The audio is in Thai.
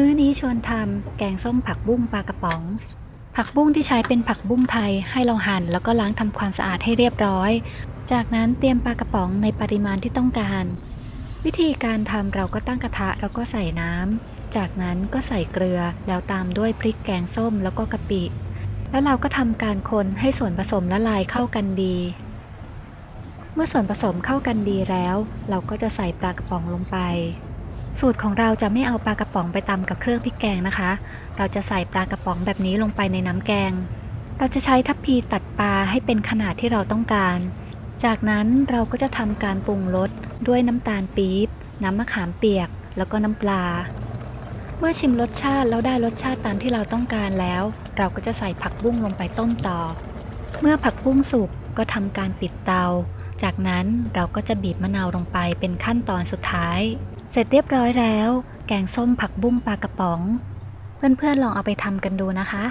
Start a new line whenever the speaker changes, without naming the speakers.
มื้อนี้ชวนทำแกงส้มผักบุ้งปลากระป๋อง ผักบุ้งที่ใช้เป็นผักบุ้งไทยให้เราหั่นแล้วก็ล้างทำความสะอาดให้เรียบร้อย จากนั้นเตรียมปลากระป๋องในปริมาณที่ต้องการ วิธีการทำเราก็ตั้งกระทะแล้วก็ใส่น้ำ จากนั้นก็ใส่เกลือแล้วตามด้วยพริกแกงส้มแล้วก็กะปิ แล้วเราก็ทำการคนให้ส่วนผสมละลายเข้ากันดี เมื่อส่วนผสมเข้ากันดีแล้ว เราก็จะใส่ปลากระป๋องลงไป สูตรของเราจะไม่เอาปลากระป๋องไปตำกับเครื่องพริกแกงนะคะ เราจะใส่ปลากระป๋องแบบนี้ลงไปในน้ำแกง เราจะใช้ทัพพีตัดปลาให้เป็นขนาดที่เราต้องการ จากนั้นเราก็จะทำการปรุงรสด้วยน้ำตาลปี๊บ น้ำมะขามเปียก แล้วก็น้ำปลา เมื่อชิมรสชาติแล้วได้รสชาติตามที่เราต้องการแล้ว เราก็จะใส่ผักบุ้งลงไปต้มต่อ เมื่อผักบุ้งสุกก็ทำการปิดเตา จากนั้นเราก็จะบีบมะนาวลงไปเป็นขั้นตอนสุดท้าย สร็จเรียบร้อยแล้ว แกงส้มผักบุ้งปลากระป๋อง เพื่อนๆลองเอาไปทำกันดูนะคะ